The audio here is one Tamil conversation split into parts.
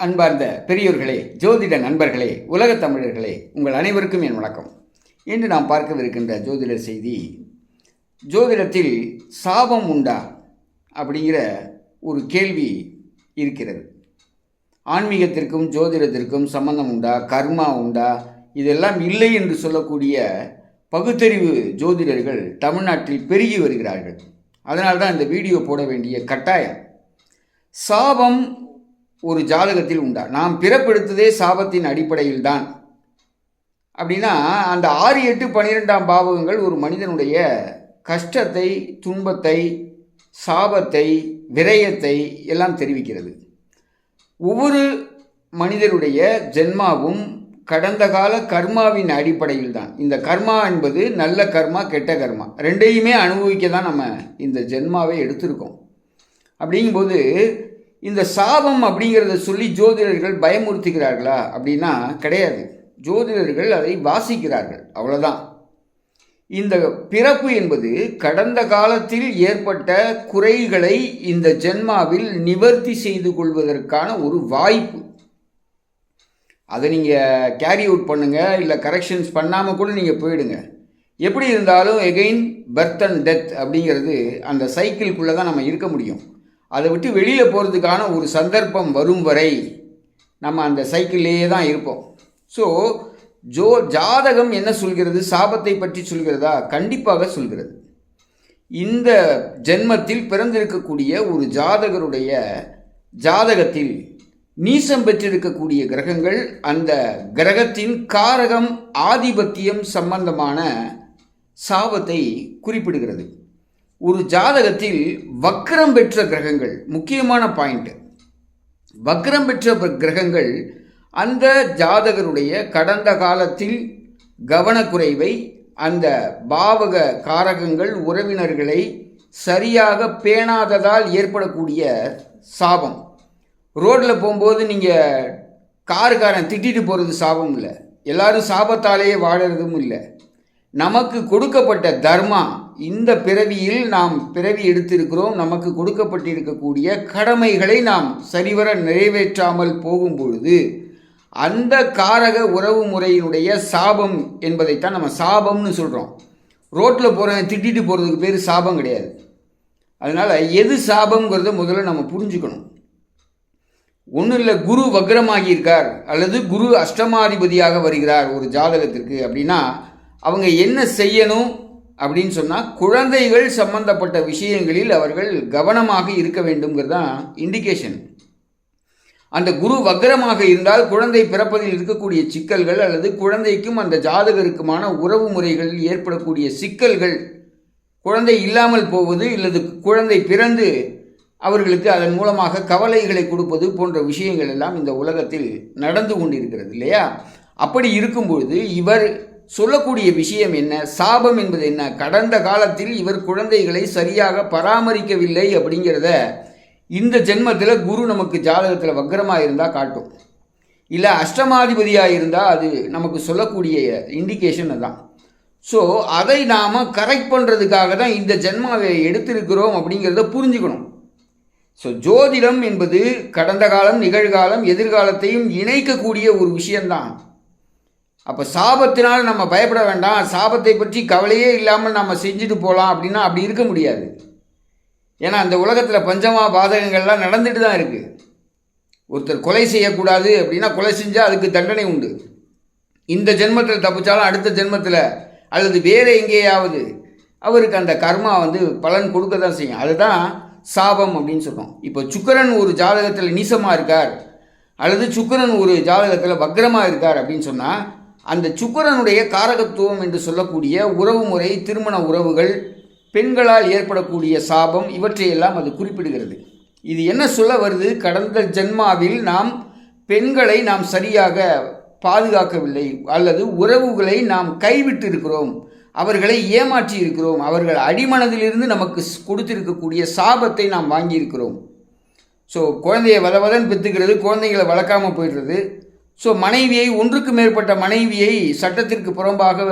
அன்பார்ந்த பெரியோர்களே ஜோதிட நண்பர்களே உலகத் தமிழர்களே உங்கள் அனைவருக்கும் என் வணக்கம். இன்று நாம் பார்க்கவிருக்கின்ற ஜோதிட செய்தி ஜோதிடத்தில் சாபம் உண்டா அப்படிங்கிற ஒரு கேள்வி இருக்கிறது. ஆன்மீகத்திற்கும் ஜோதிடத்திற்கும் சம்பந்தம் உண்டா கர்மா உண்டா இதெல்லாம் இல்லை என்று சொல்லக்கூடிய பகுத்தறிவு ஜோதிடர்கள் தமிழ்நாட்டில் பெருகி வருகிறார்கள். அதனால்தான் இந்த வீடியோ போட வேண்டிய கட்டாயம். சாபம் ஒரு ஜாதகத்தில் உண்டா? நாம் பிறப்பெடுத்ததே சாபத்தின் அடிப்படையில் தான் அப்படின்னா அந்த ஆறு எட்டு பன்னிரெண்டாம் பாவகங்கள் ஒரு மனிதனுடைய கஷ்டத்தை துன்பத்தை சாபத்தை விரயத்தை எல்லாம் தெரிவிக்கிறது. ஒவ்வொரு மனிதனுடைய ஜென்மாவும் கடந்த கால கர்மாவின் அடிப்படையில் தான் இந்த கர்மா என்பது நல்ல கர்மா கெட்ட கர்மா. ரெண்டையுமே அனுபவிக்க தான் நம்ம இந்த ஜென்மாவை எடுத்திருக்கோம். அப்படிங்கும்போது இந்த சாபம் அப்படிங்கிறத சொல்லி ஜோதிடர்கள் பயமுறுத்துகிறார்களா அப்படின்னா கிடையாது. ஜோதிடர்கள் அதை வாசிக்கிறார்கள். அவ்வளோதான் இந்த பிறப்பு என்பது கடந்த காலத்தில் ஏற்பட்ட குறைகளை இந்த ஜென்மாவில் நிவர்த்தி செய்து கொள்வதற்கான ஒரு வாய்ப்பு. அதை நீங்கள் கேரி அவுட் பண்ணுங்கள் இல்லை கரெக்ஷன்ஸ் பண்ணாமல் கூட நீங்கள் போயிடுங்க. எப்படி இருந்தாலும் எகெயின் பர்த் அண்ட் டெத் அப்படிங்கிறது அந்த சைக்கிள்குள்ளே தான் நம்ம இருக்க முடியும். அதை விட்டு வெளியில் போகிறதுக்கான ஒரு சந்தர்ப்பம் வரும் வரை நம்ம அந்த சைக்கிள்லேயே தான் இருப்போம். ஸோ ஜோ ஜாதகம் என்ன சொல்கிறது? சாபத்தை பற்றி சொல்கிறதா? கண்டிப்பாக சொல்கிறது. இந்த ஜென்மத்தில் பிறந்திருக்கக்கூடிய ஒரு ஜாதகருடைய ஜாதகத்தில் நீசம் பெற்றிருக்கக்கூடிய கிரகங்கள் அந்த கிரகத்தின் காரகம் ஆதிபத்தியம் சம்பந்தமான சாபத்தை குறிப்பிடுகிறது. ஒரு ஜாதகத்தில் வக்ரம் பெற்ற கிரகங்கள் முக்கியமான பாயிண்ட் வக்ரம் பெற்ற கிரகங்கள் அந்த ஜாதகருடைய கடந்த காலத்தில் கவனக்குறைவை அந்த பாவக காரகங்கள் உறவினர்களை சரியாக பேணாததால் ஏற்படக்கூடிய சாபம். ரோட்டில் போகும்போது நீங்கள் காருக்காரன் திட்டிட்டு போகிறது சாபம் இல்லை. எல்லாரும் சாபத்தாலேயே வாழறதும் இல்லை. நமக்கு கொடுக்கப்பட்ட தர்மா இந்த பிறவியில் நாம் பிறவி எடுத்திருக்கிறோம் நமக்கு கொடுக்கப்பட்டிருக்கக்கூடிய கடமைகளை நாம் சரிவர நிறைவேற்றாமல் போகும் பொழுது அந்த காரக உறவு முறையினுடைய சாபம் என்பதைத்தான் நம்ம சாபம்னு சொல்கிறோம் ரோட்டில் போகிறவன் திட்டிட்டு போகிறதுக்கு பேர் சாபம் கிடையாது. அதனால் எது சாபங்கிறத முதல்ல நம்ம புரிஞ்சுக்கணும். ஒன்றும் இல்லை குரு வக்ரமாகி இருக்கார் அல்லது குரு அஷ்டமாதிபதியாக வருகிறார் ஒரு ஜாதகத்திற்கு அப்படின்னா அவங்க என்ன செய்யணும் அப்படின்னு சொன்னால் குழந்தைகள் சம்பந்தப்பட்ட விஷயங்களில் அவர்கள் கவனமாக இருக்க வேண்டும்ங்கிறது தான் இண்டிகேஷன் அந்த குரு வக்ரமாக இருந்தால் குழந்தை பிறப்பதில் இருக்கக்கூடிய சிக்கல்கள் அல்லது குழந்தைக்கும் அந்த ஜாதகருக்குமான உறவு முறைகளில் ஏற்படக்கூடிய சிக்கல்கள் குழந்தை இல்லாமல் போவது இல்லது குழந்தை பிறந்து அவர்களுக்கு அதன் மூலமாக கவலைகளை கொடுப்பது போன்ற விஷயங்கள் எல்லாம் இந்த உலகத்தில் நடந்து கொண்டிருக்கிறது இல்லையா? அப்படி இருக்கும்பொழுது இவர் சொல்லக்கூடிய விஷயம் என்ன? சாபம் என்பது என்ன? கடந்த காலத்தில் இவர் குழந்தைகளை சரியாக பராமரிக்கவில்லை அப்படிங்கிறத இந்த ஜென்மத்தில் குரு நமக்கு ஜாதகத்தில் வக்கரமாக இருந்தால் காட்டும். இல்லை அஷ்டமாதிபதியாக இருந்தால் அது நமக்கு சொல்லக்கூடிய இண்டிகேஷன் தான் ஸோ அதை நாம் கரெக்ட் பண்ணுறதுக்காக தான் இந்த ஜென்மாவை எடுத்திருக்கிறோம் அப்படிங்கிறத புரிஞ்சுக்கணும். ஸோ ஜோதிடம் என்பது கடந்த காலம் நிகழ்காலம் எதிர்காலத்தையும் இணைக்கக்கூடிய ஒரு விஷயம்தான். அப்போ சாபத்தினால் நம்ம பயப்பட வேண்டாம். சாபத்தை பற்றி கவலையே இல்லாமல் நம்ம செஞ்சுட்டு போகலாம் அப்படின்னா அப்படி இருக்க முடியாது. ஏன்னா அந்த உலகத்தில் பஞ்சமா பாதகங்கள்லாம் நடந்துட்டு தான் இருக்குது ஒருத்தர் கொலை செய்யக்கூடாது அப்படின்னா கொலை செஞ்சால் அதுக்கு தண்டனை உண்டு. இந்த ஜென்மத்தில் தப்பிச்சாலும் அடுத்த ஜென்மத்தில் அல்லது வேறு எங்கேயாவது அவருக்கு அந்த கர்மா வந்து பலன் கொடுக்க தான் செய்யும். அதுதான் சாபம் அப்படின்னு சொல்கிறோம் இப்போ சுக்கரன் ஒரு ஜாதகத்தில் நீசமாக இருக்கார். அல்லது சுக்கரன் ஒரு ஜாதகத்தில் வக்ரமாக இருக்கார் அப்படின்னு சொன்னால் அந்த சுக்கரனுடைய காரகத்துவம் என்று சொல்லக்கூடிய உறவு முறை திருமண உறவுகள் பெண்களால் ஏற்படக்கூடிய சாபம் இவற்றையெல்லாம் அது குறிப்பிடுகிறது. இது என்ன சொல்ல வருது? கடந்த ஜென்மாவில் நாம் பெண்களை நாம் சரியாக பாதுகாக்கவில்லை அல்லது உறவுகளை நாம் கைவிட்டு இருக்கிறோம் அவர்களை ஏமாற்றி இருக்கிறோம். அவர்கள் அடிமனதிலிருந்து நமக்கு கொடுத்திருக்கக்கூடிய சாபத்தை நாம் வாங்கியிருக்கிறோம். ஸோ குழந்தையை வதவதன் பெற்றுக்கிறது குழந்தைகளை வளர்க்காமல் போயிடுறது. ஸோ மனைவியை ஒன்றுக்கு மேற்பட்ட மனைவியை சட்டத்திற்கு புறம்பாக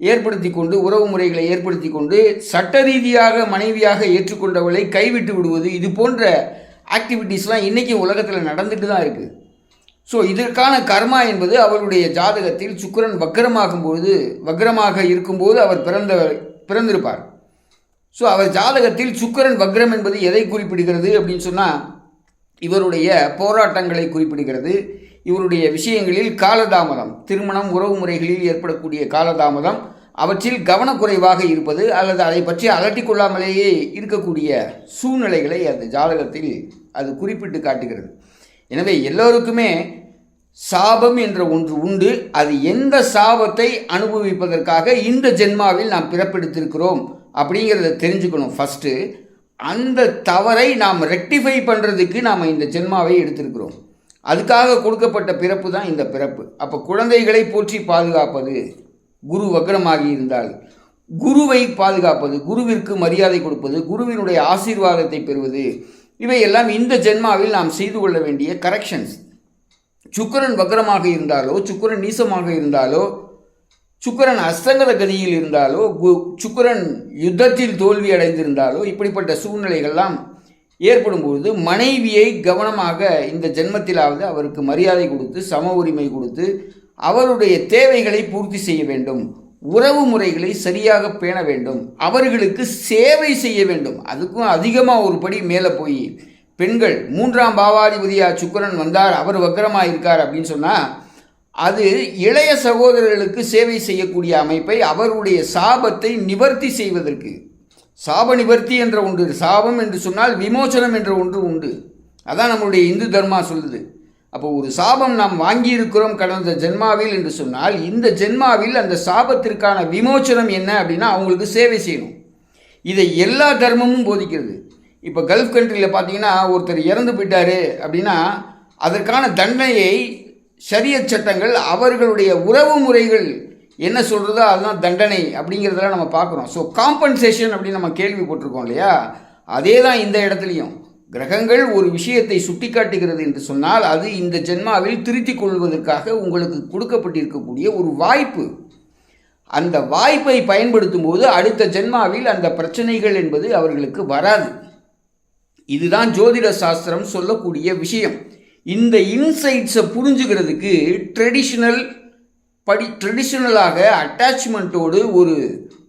ஏற்படுத்தி கொண்டு உறவு முறைகளை ஏற்படுத்தி கொண்டு சட்ட ரீதியாக மனைவியாக ஏற்றுக்கொண்டவளை கைவிட்டு விடுவது இது போன்ற ஆக்டிவிட்டீஸ்லாம் இன்றைக்கும் உலகத்தில் நடந்துட்டு தான் இருக்குது ஸோ இதற்கான கர்மா என்பது அவருடைய ஜாதகத்தில் சுக்கிரன் வக்கரமாகும் பொழுது வக்ரமாக இருக்கும்போது அவர் பிறந்த பிறந்திருப்பார். ஸோ அவர் ஜாதகத்தில் சுக்கிரன் வக்ரம் என்பது எதை குறிப்பிடுகிறது அப்படின்னு சொன்னால் இவருடைய போராட்டங்களை குறிப்பிடுகிறது. இவருடைய விஷயங்களில் காலதாமதம் திருமணம் உறவு முறைகளில் ஏற்படக்கூடிய காலதாமதம் அவற்றில் கவனக்குறைவாக இருப்பது அல்லது அதை பற்றி அலட்டிக்கொள்ளாமலேயே இருக்கக்கூடிய சூழ்நிலைகளை அந்த ஜாதகத்தில் அது குறிப்பிட்டு காட்டுகிறது. எனவே எல்லோருக்குமே சாபம் என்ற ஒன்று உண்டு. அது எந்த சாபத்தை அனுபவிப்பதற்காக இந்த ஜென்மாவில் நாம் பிறப்பெடுத்திருக்கிறோம் அப்படிங்கிறத தெரிஞ்சுக்கணும் ஃபஸ்ட்டு அந்த தவறை நாம் ரெக்டிஃபை பண்ணுறதுக்கு நாம் இந்த ஜென்மாவை எடுத்திருக்கிறோம். அதுக்காக கொடுக்கப்பட்ட பிறப்பு தான் இந்த பிறப்பு. அப்போ குழந்தைகளை போற்றி பாதுகாப்பது குரு வக்ரமாகி இருந்தால் குருவை பாதுகாப்பது குருவிற்கு மரியாதை கொடுப்பது குருவினுடைய ஆசீர்வாதத்தை பெறுவது இவையெல்லாம் இந்த ஜென்மாவில் நாம் செய்து கொள்ள வேண்டிய கரெக்ஷன்ஸ் சுக்கரன் வக்ரமாக இருந்தாலோ சுக்கரன் நீசமாக இருந்தாலோ சுக்கரன் அஸ்தங்கத கதியில் இருந்தாலோ கு சுக்கரன் யுத்தத்தில் தோல்வி அடைந்திருந்தாலோ இப்படிப்பட்ட சூழ்நிலைகள்லாம் ஏற்படும் பொழுது மனைவியை கவனமாக இந்த ஜென்மத்திலாவது அவருக்கு மரியாதை கொடுத்து சம உரிமை கொடுத்து அவருடைய தேவைகளை பூர்த்தி செய்ய வேண்டும். உறவு முறைகளை சரியாக பேண வேண்டும். அவர்களுக்கு சேவை செய்ய வேண்டும். அதுக்கும் அதிகமாக ஒரு படி மேலே போய் பெண்கள் மூன்றாம் பாவாதிபதியாக சுக்கரன் வந்தார் அவர் வக்கரமாக இருக்கார் அப்படின்னு சொன்னால் அது இளைய சகோதரர்களுக்கு சேவை செய்யக்கூடிய அமைப்பை அவருடைய சாபத்தை நிவர்த்தி செய்வதற்கு சாப நிவர்த்தி என்ற ஒன்று சாபம் என்று சொன்னால் விமோசனம் என்ற ஒன்று உண்டு. அதான் நம்மளுடைய இந்து தர்மா சொல்லுது. அப்போ ஒரு சாபம் நாம் வாங்கியிருக்கிறோம் கடந்த ஜென்மாவில் என்று சொன்னால் இந்த ஜென்மாவில் அந்த சாபத்திற்கான விமோச்சனம் என்ன அப்படின்னா அவங்களுக்கு சேவை செய்யணும். இதை எல்லா தர்மமும் போதிக்கிறது. இப்போ கல்ஃப் கண்ட்ரியில் பார்த்தீங்கன்னா ஒருத்தர் இறந்து போயிட்டாரு அப்படின்னா அதற்கான தண்டனையை சரிய சட்டங்கள் அவர்களுடைய உறவு முறைகள் என்ன சொல்கிறதோ அதுதான் தண்டனை அப்படிங்கிறதெல்லாம் நம்ம பார்க்குறோம். ஸோ காம்பன்சேஷன் அப்படின்னு நம்ம கேள்விப்பட்டிருக்கோம் இல்லையா? அதே தான் இந்த இடத்துலையும். கிரகங்கள் ஒரு விஷயத்தை சுட்டிக்காட்டுகிறது என்று சொன்னால் அது இந்த ஜென்மாவில் திருத்திக் கொள்வதற்காக உங்களுக்கு கொடுக்கப்பட்டிருக்கக்கூடிய ஒரு வாய்ப்பு. அந்த வாய்ப்பை பயன்படுத்தும் போது அடுத்த ஜென்மாவில் அந்த பிரச்சனைகள் என்பது அவர்களுக்கு வராது. இதுதான் ஜோதிட சாஸ்திரம் சொல்லக்கூடிய விஷயம். இந்த இன்சைட்ஸை புரிஞ்சுக்கிறதுக்கு ட்ரெடிஷ்னல் படி ட்ரெடிஷ்னலாக அட்டாச்மெண்ட்டோடு ஒரு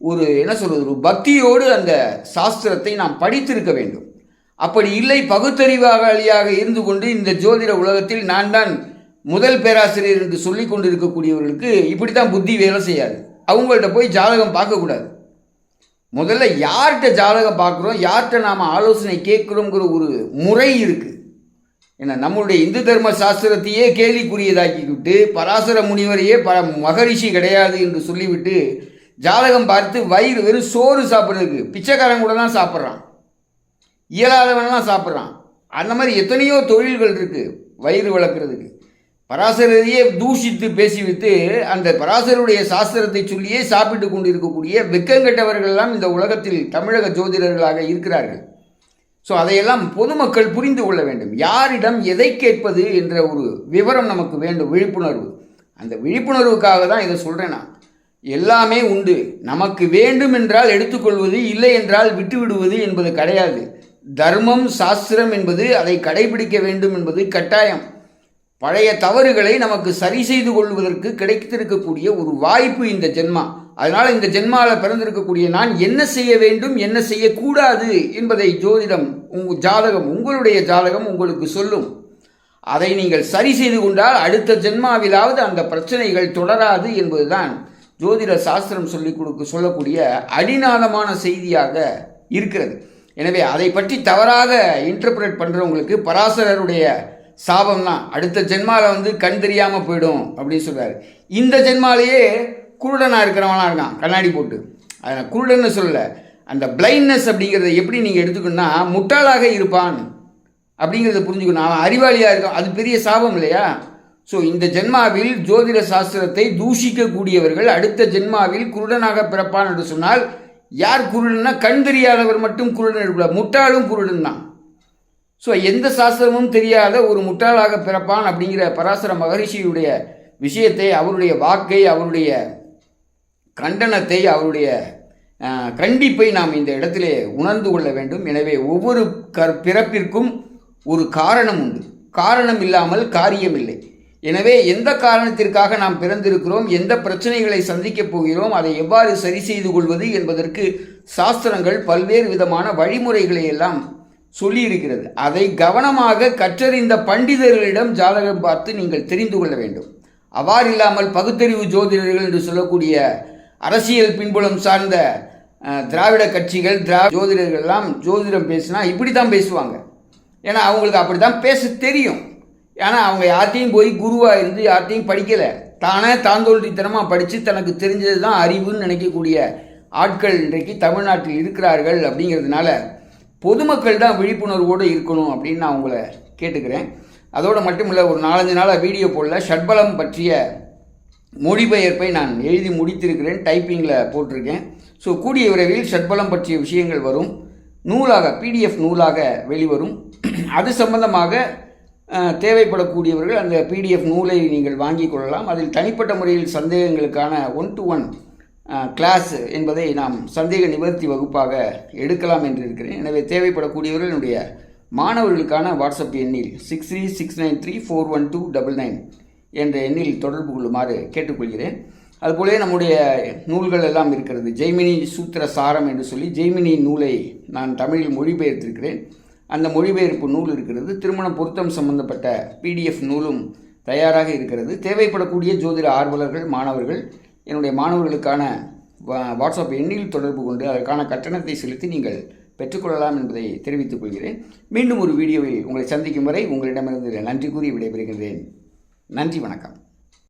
ஒரு என்ன சொல்கிறது ஒரு பக்தியோடு அந்த சாஸ்திரத்தை நாம் படித்திருக்க வேண்டும். அப்படி இல்லை பகுத்தறிவாளியாக இருந்து கொண்டு இந்த ஜோதிட உலகத்தில் நான் தான் முதல் பேராசிரியர் என்று சொல்லி கொண்டு இருக்கக்கூடியவர்களுக்கு இப்படி தான் புத்தி வேலை செய்யாது. அவங்கள்ட்ட போய் ஜாதகம் பார்க்கக்கூடாது. முதல்ல யார்கிட்ட ஜாதகம் பார்க்குறோம் யார்கிட்ட நாம் ஆலோசனை கேட்குறோங்கிற ஒரு முறை இருக்குது ஏன்னா நம்மளுடைய இந்து தர்ம சாஸ்திரத்தையே கேள்விக்குரியதாக்கிவிட்டு பராசர முனிவரையே ப மகரிஷி கிடையாது என்று சொல்லிவிட்டு ஜாதகம் பார்த்து வயிறு வெறும் சோறு சாப்பிட்றதுக்கு பிச்சைக்காரன் கூட தான் சாப்பிட்றான். இயலாதவனெல்லாம் சாப்பிட்றான். அந்த மாதிரி எத்தனையோ தொழில்கள் இருக்குது வயிறு வளர்க்குறதுக்கு. பராசரரையே தூஷித்து பேசிவிட்டு அந்த பராசருடைய சாஸ்திரத்தை சொல்லியே சாப்பிட்டு கொண்டு இருக்கக்கூடிய வெக்கங்கெட்டவர்கள்லாம் இந்த உலகத்தில் தமிழக ஜோதிடர்களாக இருக்கிறார்கள். ஸோ அதையெல்லாம் பொதுமக்கள் புரிந்து கொள்ள வேண்டும். யாரிடம் எதை கேட்பது என்ற ஒரு விவரம் நமக்கு வேண்டும் விழிப்புணர்வு. அந்த விழிப்புணர்வுக்காக தான் இதை சொல்கிறேன் நான். எல்லாமே உண்டு. நமக்கு வேண்டும் என்றால் எடுத்துக்கொள்வது இல்லை என்றால் விட்டுவிடுவது என்பது கிடையாது. தர்மம் சாஸ்திரம் என்பது அதை கடைபிடிக்க வேண்டும் என்பது கட்டாயம். பழைய தவறுகளை நமக்கு சரி செய்து கொள்வதற்கு கிடைத்திருக்கக்கூடிய ஒரு வாய்ப்பு இந்த ஜென்மா. அதனால் இந்த ஜென்மாவில் பிறந்திருக்கக்கூடிய நான் என்ன செய்ய வேண்டும் என்ன செய்யக்கூடாது என்பதை ஜோதிடம் உங்கள் ஜாதகம் உங்களுடைய ஜாதகம் உங்களுக்கு சொல்லும். அதை நீங்கள் சரி செய்து கொண்டால் அடுத்த ஜென்மாவிலாவது அந்த பிரச்சனைகள் தொடராது என்பதுதான் ஜோதிட சாஸ்திரம் சொல்லிக் கொடுக்க சொல்லக்கூடிய அடிநாதமான செய்தியாக இருக்கிறது. எனவே அதை பற்றி தவறாக இன்டர்பிரேட் பண்ணுறவங்களுக்கு பராசரருடைய சாபம் தான் அடுத்த ஜென்மாவில் வந்து கண் தெரியாமல் போயிடும் அப்படின்னு சொல்கிறார் இந்த ஜென்மாலேயே குருடனாக இருக்கிறவனாக இருக்கான் கண்ணாடி போட்டு. அதை குருடன்னு சொல்லலை. அந்த பிளைண்ட்னஸ் அப்படிங்கிறத எப்படி நீங்கள் எடுத்துக்கணும்னா முட்டாளாக இருப்பான் அப்படிங்கிறத புரிஞ்சுக்கணும். அவன் அறிவாளியாக இருக்கான். அது பெரிய சாபம் இல்லையா? ஸோ இந்த ஜென்மாவில் ஜோதிட சாஸ்திரத்தை தூஷிக்கக்கூடியவர்கள் அடுத்த ஜென்மாவில் குருடனாக பிறப்பான் என்று சொன்னால் யார் குருடன்னா கண் தெரியாதவர் மட்டும் குருடன் இருக்கக்கூடாது. முட்டாளும் குருடன் தான். ஸோ எந்த சாஸ்திரமும் தெரியாத ஒரு முட்டாளாக பிறப்பான் அப்படிங்கிற பராசர மகரிஷியுடைய விஷயத்தை அவருடைய வாக்கை அவருடைய கண்டனத்தை அவருடைய கண்டிப்பை நாம் இந்த இடத்திலே உணர்ந்து கொள்ள வேண்டும். எனவே ஒவ்வொரு கற் பிறப்பிற்கும் ஒரு காரணம் உண்டு. காரணம் இல்லாமல் காரியம் இல்லை. எனவே எந்த காரணத்திற்காக நாம் பிறந்திருக்கிறோம் எந்த பிரச்சனைகளை சந்திக்கப் போகிறோம் அதை எவ்வாறு சரி செய்து கொள்வது என்பதற்கு சாஸ்திரங்கள் பல்வேறு விதமான வழிமுறைகளை எல்லாம் சொல்லியிருக்கிறது. அதை கவனமாக கற்றறிந்த பண்டிதர்களிடம் ஜாதகம் பார்த்து நீங்கள் தெரிந்து கொள்ள வேண்டும். அவ்வாறில்லாமல் பகுத்தறிவு ஜோதிடர்கள் என்று சொல்லக்கூடிய அரசியல் பின்புலம் சார்ந்த திராவிட கட்சிகள் திரா ஜோதிடர்கள்லாம் ஜோதிடம் பேசினா இப்படி தான் பேசுவாங்க. ஏன்னா அவங்களுக்கு அப்படி தான் பேச தெரியும். ஏன்னா அவங்க யார்ட்டையும் போய் குருவாக இருந்து யார்ட்டையும் படிக்கலை. தானே தாந்தோல்வித்தனமாக படித்து தனக்கு தெரிஞ்சது தான் அறிவுன்னு நினைக்கக்கூடிய ஆட்கள் இன்றைக்கு தமிழ்நாட்டில் இருக்கிறார்கள் அப்படிங்கிறதுனால பொதுமக்கள் தான் விழிப்புணர்வோடு இருக்கணும் அப்படின்னு நான் உங்களை கேட்டுக்கிறேன். அதோடு மட்டும் இல்லை ஒரு நாலஞ்சு நாளாக வீடியோ போடல. ஷட்பலம் பற்றிய மொழிபெயர்ப்பை நான் எழுதி முடித்திருக்கிறேன் டைப்பிங்கில் போட்டிருக்கேன். ஸோ கூடிய விரைவில் ஷட்பலம் பற்றிய விஷயங்கள் வரும். நூலாக பிடிஎஃப் நூலாக வெளிவரும். அது சம்பந்தமாக தேவைப்படக்கூடியவர்கள் அந்த பிடிஎஃப் நூலை நீங்கள் வாங்கிக் கொள்ளலாம். அதில் தனிப்பட்ட முறையில் சந்தேகங்களுக்கான ஒன் டு ஒன் கிளாஸ் என்பதை நாம் சந்தேக நிவர்த்தி வகுப்பாக எடுக்கலாம் என்று இருக்கிறேன். எனவே தேவைப்படக்கூடியவர்கள் என்னுடைய மாணவர்களுக்கான வாட்ஸ்அப் எண்ணில் six three six nine three four one two double nine என்ற எண்ணில் தொடர்பு கொள்ளுமாறு கேட்டுக்கொள்கிறேன். அதுபோலவே நம்முடைய நூல்கள் எல்லாம் இருக்கிறது. ஜெய்மினி சூத்திர சாரம் என்று சொல்லி ஜெய்மினி நூலை நான் தமிழில் மொழிபெயர்த்திருக்கிறேன். அந்த மொழிபெயர்ப்பு நூல் இருக்கிறது. திருமண பொருத்தம் சம்பந்தப்பட்ட பிடிஎஃப் நூலும் தயாராக இருக்கிறது. தேவைப்படக்கூடிய ஜோதிட ஆர்வலர்கள் மாணவர்கள் என்னுடைய மாணவர்களுக்கான வா- வாட்ஸ்அப் எண்ணில் தொடர்பு கொண்டு அதற்கான கட்டணத்தை செலுத்தி நீங்கள் பெற்றுக்கொள்ளலாம் என்பதை தெரிவித்துக் கொள்கிறேன். மீண்டும் ஒரு வீடியோவில் உங்களை சந்திக்கும் வரை உங்களிடமிருந்து நன்றி கூறி விடைபெறுகிறேன் நன்றி வணக்கம்.